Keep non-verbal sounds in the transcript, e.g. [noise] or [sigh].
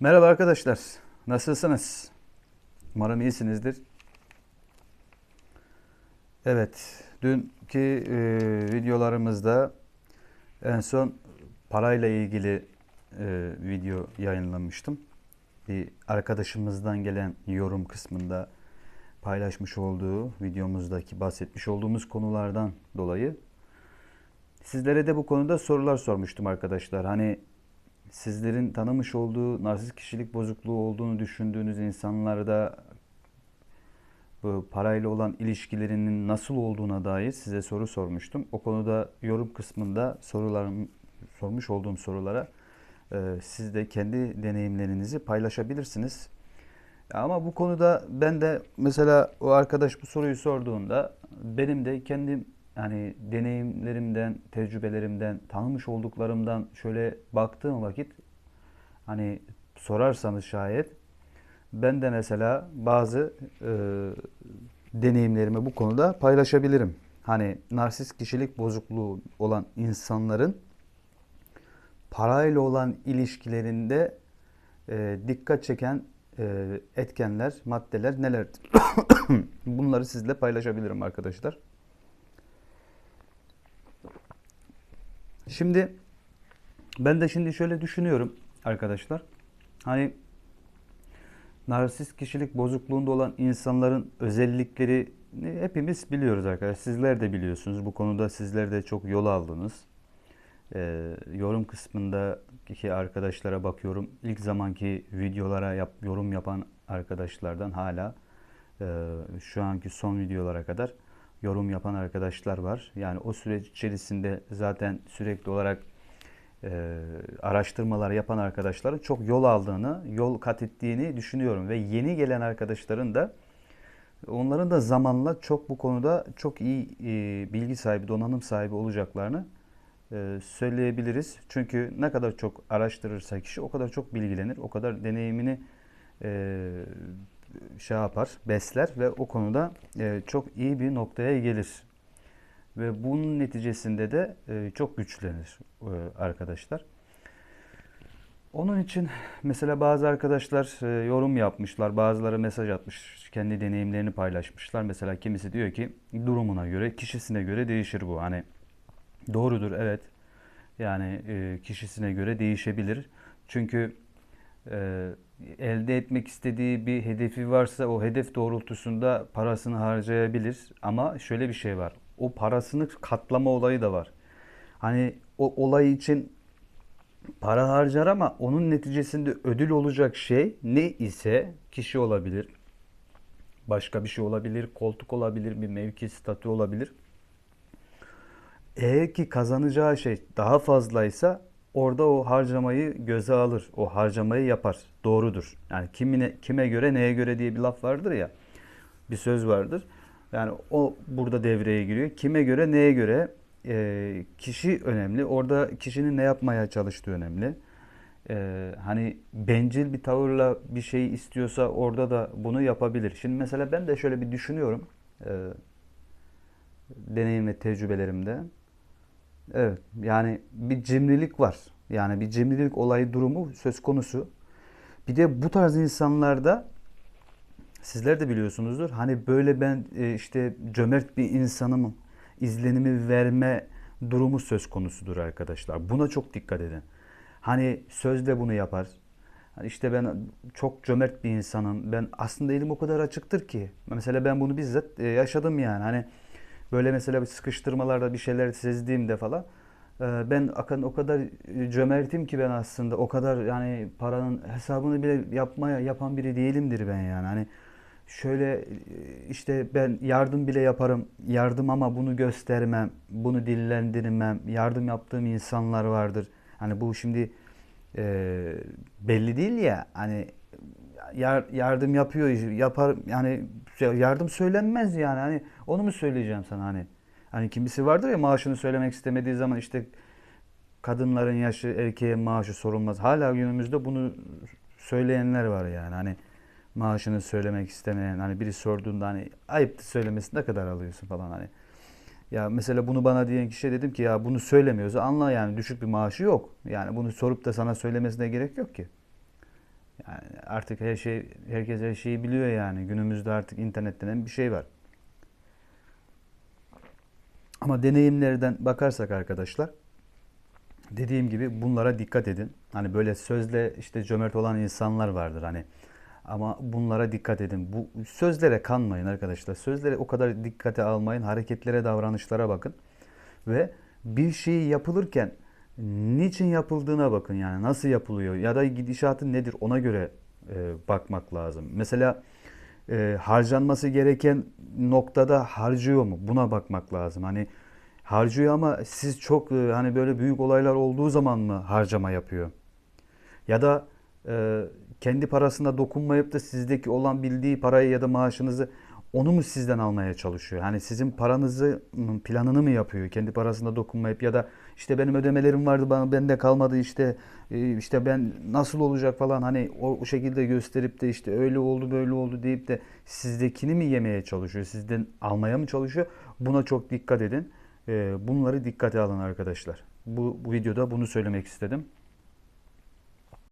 Merhaba arkadaşlar. Nasılsınız? Umarım iyisinizdir. Evet, dünkü e, videolarımızda en son parayla ilgili e, video yayınlamıştım. Bir arkadaşımızdan gelen yorum kısmında paylaşmış olduğu videomuzdaki bahsetmiş olduğumuz konulardan dolayı sizlere de bu konuda sorular sormuştum arkadaşlar. Hani sizlerin tanımış olduğu narsist kişilik bozukluğu olduğunu düşündüğünüz insanlarda bu parayla olan ilişkilerinin nasıl olduğuna dair size soru sormuştum. O konuda yorum kısmında sorularım sormuş olduğum sorulara e, siz de kendi deneyimlerinizi paylaşabilirsiniz. Ama bu konuda ben de mesela o arkadaş bu soruyu sorduğunda benim de kendim yani deneyimlerimden, tecrübelerimden, tanımış olduklarımdan şöyle baktığım vakit hani sorarsanız şayet ben de mesela bazı e, deneyimlerimi bu konuda paylaşabilirim. Hani narsist kişilik bozukluğu olan insanların parayla olan ilişkilerinde e, dikkat çeken e, etkenler, maddeler nelerdir? [coughs] Bunları sizle paylaşabilirim arkadaşlar. Şimdi ben de şimdi şöyle düşünüyorum arkadaşlar. Hani narsist kişilik bozukluğunda olan insanların özellikleri hepimiz biliyoruz arkadaşlar. Sizler de biliyorsunuz. Bu konuda sizler de çok yol aldınız. Ee, yorum kısmındaki arkadaşlara bakıyorum. İlk zamanki videolara yap, yorum yapan arkadaşlardan hala e, şu anki son videolara kadar yorum yapan arkadaşlar var. Yani o süreç içerisinde zaten sürekli olarak e, araştırmalar yapan arkadaşların çok yol aldığını, yol kat ettiğini düşünüyorum ve yeni gelen arkadaşların da onların da zamanla çok bu konuda çok iyi e, bilgi sahibi, donanım sahibi olacaklarını e, söyleyebiliriz. Çünkü ne kadar çok araştırırsa kişi o kadar çok bilgilenir, o kadar deneyimini e, şey yapar, besler ve o konuda e, çok iyi bir noktaya gelir. Ve bunun neticesinde de e, çok güçlenir e, arkadaşlar. Onun için mesela bazı arkadaşlar e, yorum yapmışlar, bazıları mesaj atmış, kendi deneyimlerini paylaşmışlar. Mesela kimisi diyor ki durumuna göre, kişisine göre değişir bu. Hani doğrudur evet. Yani e, kişisine göre değişebilir. Çünkü e, elde etmek istediği bir hedefi varsa o hedef doğrultusunda parasını harcayabilir. Ama şöyle bir şey var. O parasını katlama olayı da var. Hani o olay için para harcar ama onun neticesinde ödül olacak şey ne ise kişi olabilir. Başka bir şey olabilir, koltuk olabilir, bir mevki, statü olabilir. Eğer ki kazanacağı şey daha fazlaysa orada o harcamayı göze alır. O harcamayı yapar. Doğrudur. Yani kimine, kime göre neye göre diye bir laf vardır ya. Bir söz vardır. Yani o burada devreye giriyor. Kime göre neye göre e, kişi önemli. Orada kişinin ne yapmaya çalıştığı önemli. E, hani bencil bir tavırla bir şey istiyorsa orada da bunu yapabilir. Şimdi mesela ben de şöyle bir düşünüyorum. E, deneyim ve tecrübelerimde. Evet yani bir cimrilik var. Yani bir cimrilik olayı durumu söz konusu. Bir de bu tarz insanlarda sizler de biliyorsunuzdur. Hani böyle ben e, işte cömert bir insanım izlenimi verme durumu söz konusudur arkadaşlar. Buna çok dikkat edin. Hani sözle bunu yapar. Hani işte ben çok cömert bir insanım. Ben aslında elim o kadar açıktır ki. Mesela ben bunu bizzat e, yaşadım yani. Hani böyle mesela bir sıkıştırmalarda bir şeyler sezdiğimde falan e, ben o kadar cömertim ki ben aslında o kadar yani paranın hesabını bile yapmaya yapan biri değilimdir ben yani. Hani şöyle e, işte ben yardım bile yaparım. Yardım ama bunu göstermem, bunu dillendirmem. Yardım yaptığım insanlar vardır. Hani bu şimdi e, belli değil ya. Hani yar, yardım yapıyor, yapar yani yardım söylenmez yani. Hani onu mu söyleyeceğim sana hani? Hani kimisi vardır ya maaşını söylemek istemediği zaman işte kadınların yaşı erkeğe maaşı sorulmaz. Hala günümüzde bunu söyleyenler var yani. Hani maaşını söylemek istemeyen hani biri sorduğunda hani ayıptı söylemesi ne kadar alıyorsun falan hani. Ya mesela bunu bana diyen kişiye dedim ki ya bunu söylemiyorsa anla yani düşük bir maaşı yok. Yani bunu sorup da sana söylemesine gerek yok ki. Yani artık her şey herkes her şeyi biliyor yani. Günümüzde artık internet denen bir şey var. Ama deneyimlerden bakarsak arkadaşlar dediğim gibi bunlara dikkat edin. Hani böyle sözle işte cömert olan insanlar vardır hani. Ama bunlara dikkat edin. Bu sözlere kanmayın arkadaşlar. Sözlere o kadar dikkate almayın. Hareketlere, davranışlara bakın. Ve bir şey yapılırken niçin yapıldığına bakın yani nasıl yapılıyor ya da gidişatı nedir ona göre e, bakmak lazım. Mesela e, harcanması gereken noktada harcıyor mu? Buna bakmak lazım. Hani harcıyor ama siz çok e, hani böyle büyük olaylar olduğu zaman mı harcama yapıyor? Ya da e, kendi parasına dokunmayıp da sizdeki olan bildiği parayı ya da maaşınızı onu mu sizden almaya çalışıyor? Hani sizin paranızı planını mı yapıyor? Kendi parasına dokunmayıp ya da işte benim ödemelerim vardı bana bende kalmadı işte e, işte ben nasıl olacak falan hani o, o şekilde gösterip de işte öyle oldu böyle oldu deyip de sizdekini mi yemeye çalışıyor? Sizden almaya mı çalışıyor? Buna çok dikkat edin. E, bunları dikkate alın arkadaşlar. Bu, bu videoda bunu söylemek istedim.